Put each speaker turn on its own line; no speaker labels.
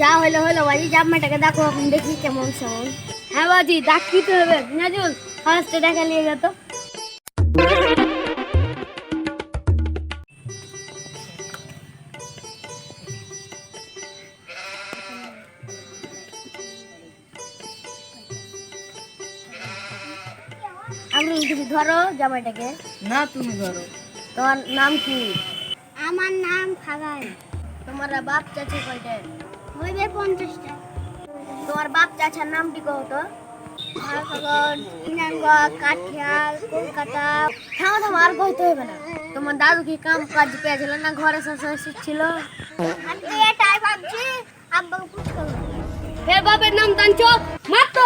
যা হলো হলো, বাজি জামাটাকে দেখো, এখন দেখি কেমন কেমন হ্যাঁ বাজি ডাক দিতে হবে। নাজুল ফার্স্টে দেখা নিয়ে যেত আমি তুমি ধরো জামাইটাকে।
না, তুমি ধরো।
তোমার নাম কি? আমার নাম ফাগান তোমার বাপ চাচি কয়টা হইবে পঞ্চাশটা। তোমার বাপ চাচার নামটি কহ তো? ভাগন কাঠিয়াল কলকাতা। থামা থামা আর কইতে হবে না। তোমার দাদু কি কাম কাজ পেয়েছিল না ঘরে সসে ছিল? আমি এটাই ভাবছি নাম টানছো মারতে